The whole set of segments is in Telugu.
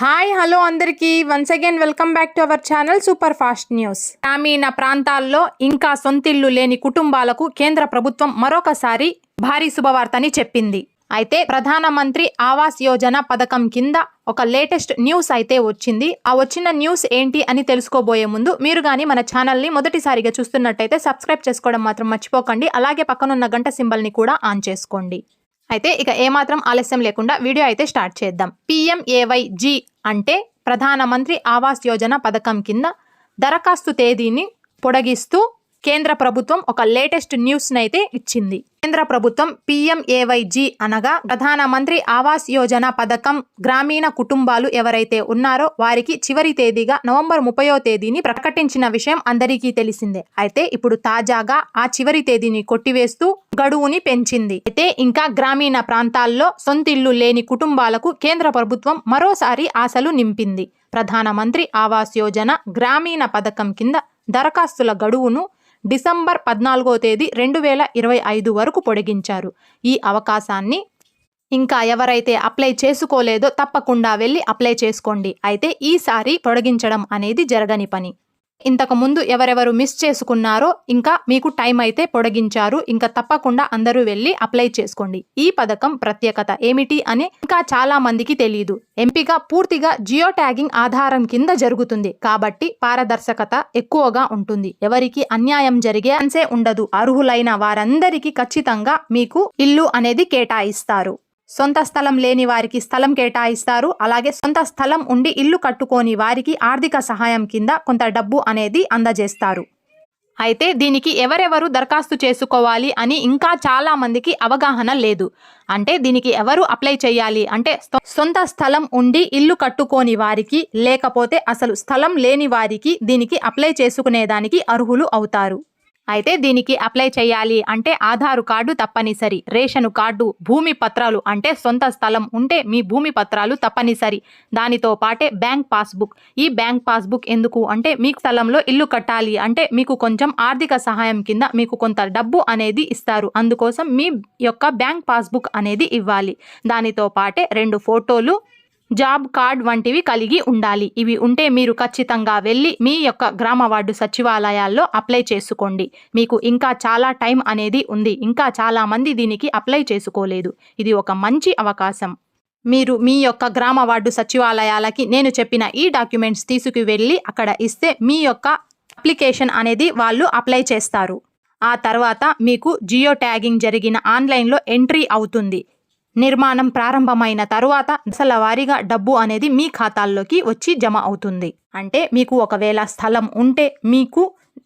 హాయ్ హలో అందరికీ. Once again welcome back to our channel super fast news గ్రామీణ ప్రాంతాల్లో ఇంకా సొంతిల్లు లేని కుటుంబాలకు కేంద్ర ప్రభుత్వం మరొకసారి భారీ శుభవార్తని చెప్పింది. అయితే ప్రధానమంత్రి ఆవాస్ యోజన పథకం కింద ఒక లేటెస్ట్ న్యూస్ అయితే వచ్చింది. ఆ వచ్చిన న్యూస్ ఏంటి అని తెలుసుకోబోయే ముందు మీరు కానీ మన ఛానల్ని మొదటిసారిగా చూస్తున్నట్టయితే సబ్స్క్రైబ్ చేసుకోవడం మాత్రం మర్చిపోకండి. అలాగే పక్కనున్న గంట సింబల్ని కూడా ఆన్ చేసుకోండి. అయితే ఇక ఏమాత్రం ఆలస్యం లేకుండా వీడియో అయితే స్టార్ట్ చేద్దాం. పిఎంఏవైజి అంటే ప్రధానమంత్రి ఆవాస్ యోజన పథకం కింద దరఖాస్తు తేదీని పొడిగిస్తూ కేంద్ర ప్రభుత్వం ఒక లేటెస్ట్ న్యూస్ అయితే ఇచ్చింది. కేంద్ర ప్రభుత్వం పిఎంఏవైజి అనగా ప్రధానమంత్రి ఆవాస్ యోజన పథకం గ్రామీణ కుటుంబాలు ఎవరైతే ఉన్నారో వారికి చివరి తేదీగా నవంబర్ ముప్పయో తేదీని ప్రకటించిన విషయం అందరికీ తెలిసిందే. అయితే ఇప్పుడు తాజాగా ఆ చివరి తేదీని కొట్టివేస్తూ గడువుని పెంచింది. అయితే ఇంకా గ్రామీణ ప్రాంతాల్లో సొంతిల్లు లేని కుటుంబాలకు కేంద్ర ప్రభుత్వం మరోసారి ఆశలు నింపింది. ప్రధానమంత్రి ఆవాస్ యోజన గ్రామీణ పథకం కింద దరఖాస్తుల గడువును డిసెంబర్ పద్నాలుగో తేదీ రెండు వేల ఇరవై ఐదు వరకు పొడిగించారు. ఈ అవకాశాన్ని ఇంకా ఎవరైతే అప్లై చేసుకోలేదో తప్పకుండా వెళ్ళి అప్లై చేసుకోండి. అయితే ఈసారి పొడిగించడం అనేది జరగని పని. ఇంతకు ముందు ఎవరెవరు మిస్ చేసుకున్నారో ఇంకా మీకు టైం అయితే పొడిగించారు. ఇంకా తప్పకుండా అందరూ వెళ్ళి అప్లై చేసుకోండి. ఈ పథకం ప్రత్యేకత ఏమిటి అని ఇంకా చాలా మందికి తెలియదు ఎంపిక పూర్తిగా జియో ట్యాగింగ్ ఆధారం కింద జరుగుతుంది. కాబట్టి పారదర్శకత ఎక్కువగా ఉంటుంది. ఎవరికి అన్యాయం జరిగే అన్సే ఉండదు. అర్హులైన వారందరికీ ఖచ్చితంగా మీకు ఇల్లు అనేది కేటాయిస్తారు. సొంత స్థలం లేని వారికి స్థలం కేటాయిస్తారు. అలాగే సొంత స్థలం ఉండి ఇల్లు కట్టుకోని వారికి ఆర్థిక సహాయం కింద కొంత డబ్బు అనేది అందజేస్తారు. అయితే దీనికి ఎవరెవరు దరఖాస్తు చేసుకోవాలి అని ఇంకా చాలా మందికి అవగాహన లేదు. అంటే దీనికి ఎవరు అప్లై చేయాలి? అంటే సొంత స్థలం ఉండి ఇల్లు కట్టుకోని వారికి లేకపోతే అసలు స్థలం లేని వారికి దీనికి అప్లై చేసుకునేదానికి అర్హులు అవుతారు. అయితే దీనికి అప్లై చేయాలి అంటే ఆధారు కార్డు తప్పనిసరి రేషను కార్డు భూమి పత్రాలు అంటే సొంత స్థలం ఉంటే మీ భూమి పత్రాలు తప్పనిసరి. దానితో పాటే బ్యాంక్ పాస్బుక్. ఈ బ్యాంక్ పాస్బుక్ ఎందుకు అంటే మీ స్థలంలో ఇల్లు కట్టాలి అంటే మీకు కొంచెం ఆర్థిక సహాయం కింద మీకు కొంత డబ్బు అనేది ఇస్తారు. అందుకోసం మీ యొక్క బ్యాంక్ పాస్బుక్ అనేది ఇవ్వాలి. దానితో పాటే రెండు ఫోటోలు జాబ్ కార్డ్ వంటివి కలిగి ఉండాలి. ఇవి ఉంటే మీరు ఖచ్చితంగా వెళ్ళి మీ యొక్క గ్రామ వార్డు సచివాలయాల్లో అప్లై చేసుకోండి. మీకు ఇంకా చాలా టైం అనేది ఉంది. ఇంకా చాలామంది దీనికి అప్లై చేసుకోలేదు. ఇది ఒక మంచి అవకాశం. మీరు మీ యొక్క గ్రామ వార్డు సచివాలయాలకి నేను చెప్పిన ఈ డాక్యుమెంట్స్ తీసుకు వెళ్ళి అక్కడ ఇస్తే మీ యొక్క అప్లికేషన్ అనేది వాళ్ళు అప్లై చేస్తారు. ఆ తర్వాత మీకు జియో ట్యాగింగ్ జరిగిన ఆన్లైన్లో ఎంట్రీ అవుతుంది. నిర్మాణం ప్రారంభమైన తరువాత దశల వారీగా డబ్బు అనేది మీ ఖాతాల్లోకి వచ్చి జమ అవుతుంది. అంటే మీకు ఒకవేళ స్థలం ఉంటే మీకు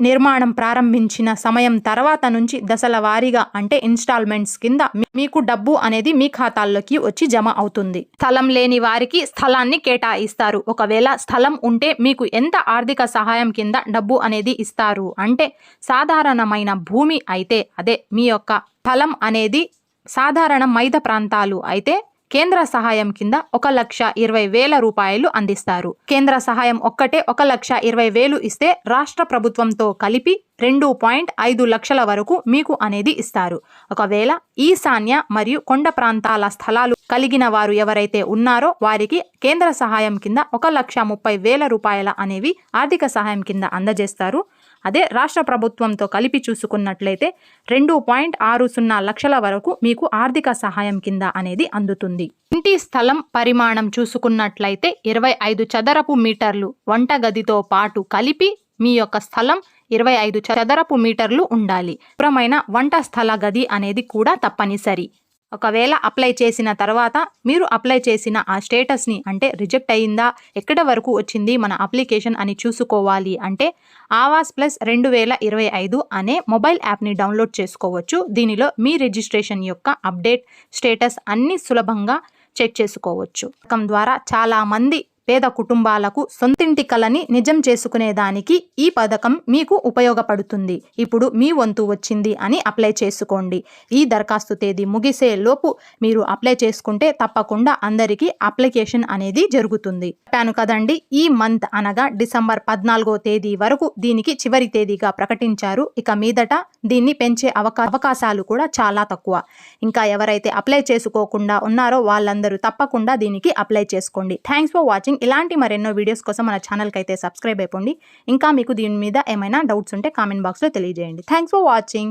నిర్మాణం ప్రారంభించిన సమయం తర్వాత నుంచి దశల వారీగా అంటే ఇన్స్టాల్మెంట్స్ కింద మీకు డబ్బు అనేది మీ ఖాతాల్లోకి వచ్చి జమ అవుతుంది. స్థలం లేని వారికి స్థలాన్ని కేటాయిస్తారు. ఒకవేళ స్థలం ఉంటే మీకు ఎంత ఆర్థిక సహాయం కింద డబ్బు అనేది ఇస్తారు? అంటే సాధారణమైన భూమి అయితే అదే మీ యొక్క స్థలం అనేది సాధారణ మైద ప్రాంతాలు అయితే కేంద్ర సహాయం కింద ఒక లక్ష ఇరవై వేల రూపాయలు అందిస్తారు. కేంద్ర సహాయం ఒక్కటే ఒక లక్ష ఇరవై వేలు ఇస్తే రాష్ట్ర ప్రభుత్వంతో కలిపి రెండు పాయింట్ ఐదు లక్షల వరకు మీకు అనేది ఇస్తారు. ఒకవేళ ఈశాన్య మరియు కొండ ప్రాంతాల స్థలాలు కలిగిన వారు ఎవరైతే ఉన్నారో వారికి కేంద్ర సహాయం కింద ఒక లక్ష ముప్పై వేల రూపాయల అనేవి ఆర్థిక సహాయం కింద అందజేస్తారు. అదే రాష్ట్ర ప్రభుత్వంతో కలిపి చూసుకున్నట్లయితే రెండు పాయింట్ ఆరు సున్నా లక్షల వరకు మీకు ఆర్థిక సహాయం కింద అనేది అందుతుంది. ఇంటి స్థలం పరిమాణం చూసుకున్నట్లయితే ఇరవై ఐదు చదరపు మీటర్లు వంటగదితో పాటు కలిపి మీ యొక్క స్థలం ఇరవై ఐదు చదరపు మీటర్లు ఉండాలి. శుభ్రమైన వంట స్థల గది అనేది కూడా తప్పనిసరి. ఒకవేళ అప్లై చేసిన తర్వాత మీరు అప్లై చేసిన ఆ స్టేటస్ని అంటే రిజెక్ట్ అయిందా ఎక్కడ వరకు వచ్చింది మన అప్లికేషన్ అని చూసుకోవాలి అంటే ఆవాస్ ప్లస్ రెండు వేల ఇరవై ఐదు అనే మొబైల్ యాప్ని డౌన్లోడ్ చేసుకోవచ్చు. దీనిలో మీ రిజిస్ట్రేషన్ యొక్క అప్డేట్ స్టేటస్ అన్ని సులభంగా చెక్ చేసుకోవచ్చు. పథకం ద్వారా చాలామంది పేద కుటుంబాలకు సొంతింటి కలని నిజం చేసుకునేదానికి ఈ పథకం మీకు ఉపయోగపడుతుంది. ఇప్పుడు మీ వంతు వచ్చింది అని అప్లై చేసుకోండి. ఈ దరఖాస్తు తేదీ ముగిసే లోపు మీరు అప్లై చేసుకుంటే తప్పకుండా అందరికీ అప్లికేషన్ అనేది జరుగుతుంది. చెప్పాను కదండి ఈ మంత్ అనగా డిసెంబర్ పద్నాలుగో తేదీ వరకు దీనికి చివరి తేదీగా ప్రకటించారు. ఇక మీదట దీన్ని పెంచే అవకా అవకాశాలు కూడా చాలా తక్కువ. ఇంకా ఎవరైతే అప్లై చేసుకోకుండా ఉన్నారో వాళ్ళందరూ తప్పకుండా దీనికి అప్లై చేసుకోండి. Thanks for watching. ఇలాంటి మరెన్నో వీడియోస్ కోసం మన ఛానల్కి అయితే సబ్స్క్రైబ్ అయిపోండి. ఇంకా మీకు దీని మీద ఏమైనా డౌట్స్ ఉంటే కామెంట్ బాక్స్లో తెలియజేయండి. Thanks for watching